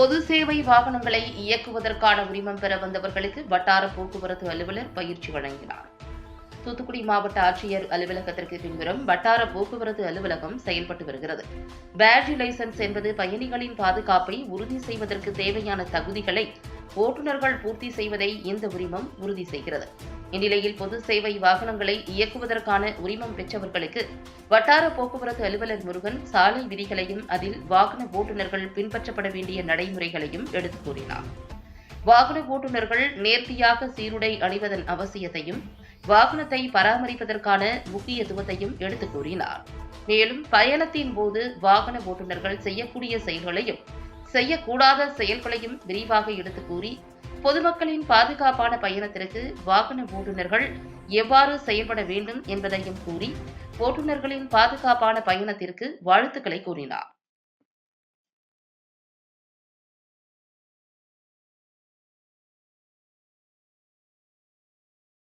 பொது சேவை வாகனங்களை இயக்குவதற்கான உரிமம் பெற வந்தவர்களுக்கு வட்டார போக்குவரத்து அலுவலர் பயிற்சி வழங்கினார். தூத்துக்குடி மாவட்ட ஆட்சியர் அலுவலகத்திற்கு பின்புறம் வட்டார போக்குவரத்து அலுவலகம் செயல்பட்டு வருகிறது. பேட்டரி லைசன்ஸ் என்பது பயணிகளின் பாதுகாப்பை உறுதி செய்வதற்கு தேவையான தகுதிகளை ஓட்டுநர்கள் பூர்த்தி செய்வதை இந்த உரிமம் உறுதி செய்கிறது. இந்நிலையில் பொது சேவை வாகனங்களை இயக்குவதற்கான உரிமம் பெற்றவர்களுக்கு வட்டார போக்குவரத்து அலுவலர் முருகன் சாலை விதிகளையும் அதில் வாகன ஓட்டுநர்கள் பின்பற்றப்பட வேண்டிய நடைமுறைகளையும் எடுத்துக் கூறினார். வாகன ஓட்டுநர்கள் நேர்த்தியாக சீருடை அணிவதன் அவசியத்தையும் வாகனத்தை பராமரிப்பதற்கான முக்கியத்துவத்தையும் எடுத்துக் கூறினார். மேலும் பயணத்தின் போது வாகன ஓட்டுநர்கள் செய்யக்கூடிய செயல்களையும் செய்யக்கூடாத செயல்களையும் விரிவாக எடுத்துக் கூறி பொதுமக்களின் பாதுகாப்பான பயணத்திற்கு வாகன ஓட்டுநர்கள் எவ்வாறு செயல்பட வேண்டும் என்பதையும் கூறி ஓட்டுநர்களின் பாதுகாப்பான பயணத்திற்கு வாழ்த்துக்களை கூறினார்.